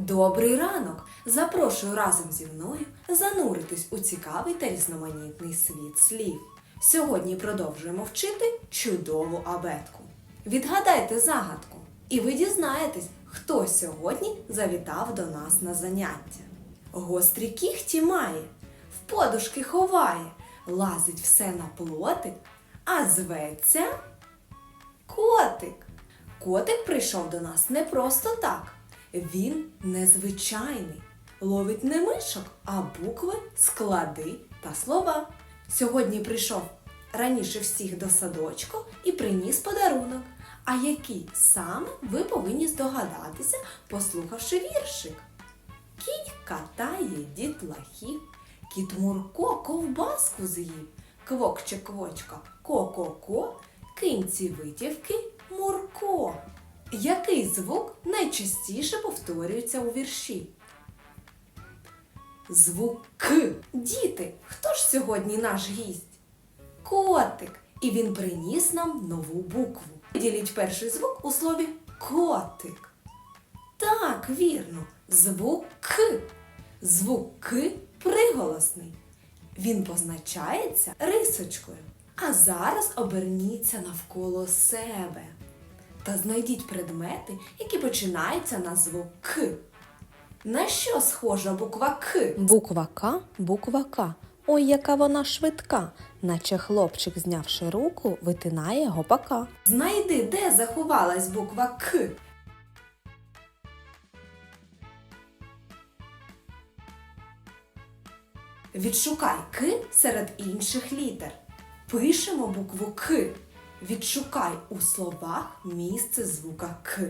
Добрий ранок! Запрошую разом зі мною зануритись у цікавий та різноманітний світ слів. Сьогодні продовжуємо вчити чудову абетку. Відгадайте загадку, і ви дізнаєтесь, хто сьогодні завітав до нас на заняття. Гострі кіхті має, в подушки ховає, лазить все на плотик, а зветься Котик. Котик прийшов до нас не просто так. Він незвичайний. Ловить не мишок, а букви, склади та слова. Сьогодні прийшов раніше всіх до садочку і приніс подарунок. А який саме ви повинні здогадатися, послухавши віршик. Кінь катає дітлахів, кіт Мурко ковбаску з'їв, квокче квочка, ко-ко-ко, кинці витівки Мурко. Який звук найчастіше повторюється у вірші? Звук К. Діти, хто ж сьогодні наш гість? Котик. І він приніс нам нову букву. Діліть перший звук у слові котик. Так, вірно, звук К. Звук К приголосний. Він позначається рисочкою. А зараз оберніться навколо себе та знайдіть предмети, які починаються на звук К. На що схожа буква К? Буква К, буква К. Ой, яка вона швидка, наче хлопчик, знявши руку, витинає гопака. Знайди, де заховалась буква К. Відшукай К серед інших літер. Пишемо букву К. Відшукай у словах місце звука К.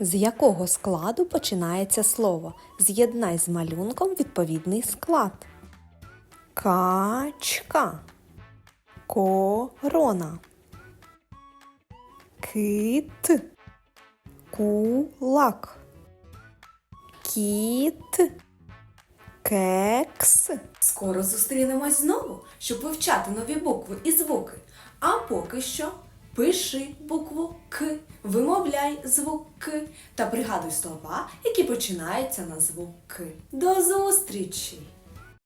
З якого складу починається слово? З'єднай з малюнком відповідний склад. Качка. Корона. Кит. Кулак. Кіт. Кекс. Скоро зустрінемось знову, щоб вивчати нові букви і звуки. А поки що пиши букву К, вимовляй звук К та пригадуй слова, які починаються на звук К. До зустрічі!